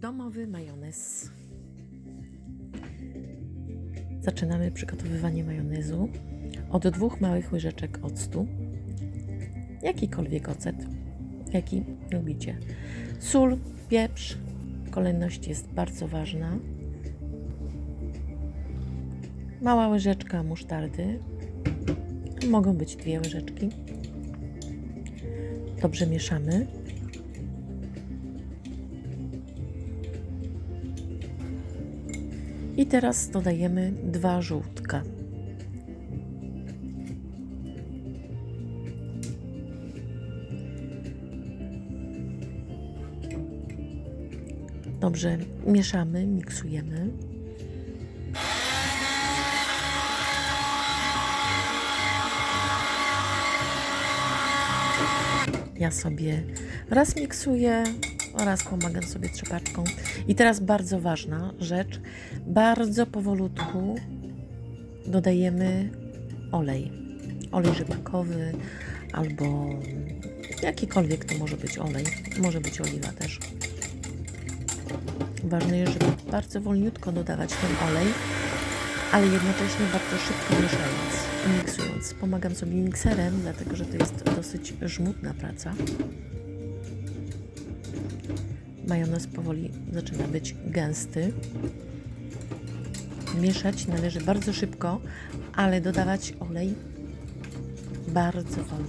Domowy majonez. Zaczynamy przygotowywanie majonezu od dwóch małych łyżeczek octu. Jakikolwiek ocet, jaki lubicie. Sól, pieprz. Kolejność jest bardzo ważna. Mała łyżeczka musztardy. Mogą być dwie łyżeczki. Dobrze mieszamy. I teraz dodajemy dwa żółtka. Dobrze mieszamy, miksujemy. Ja sobie raz miksuję, raz pomagam sobie trzepaczką. I teraz bardzo ważna rzecz. Bardzo powolutku dodajemy olej. Olej rzepakowy albo jakikolwiek to może być olej. Może być oliwa też. Ważne jest, żeby bardzo wolniutko dodawać ten olej, ale jednocześnie bardzo szybko mieszając miksując. Pomagam sobie mikserem, dlatego że to jest dosyć żmudna praca. Majonez powoli zaczyna być gęsty. Mieszać należy bardzo szybko, ale dodawać olej bardzo wolno.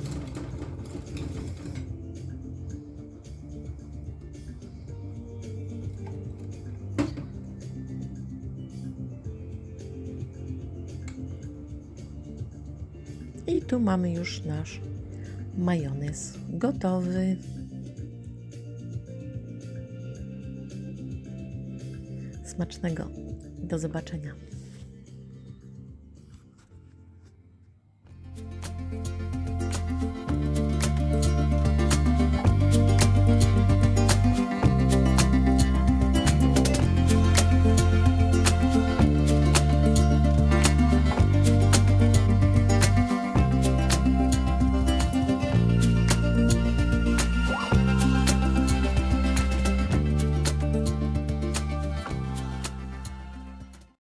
I tu mamy już nasz majonez gotowy. Smacznego. Do zobaczenia.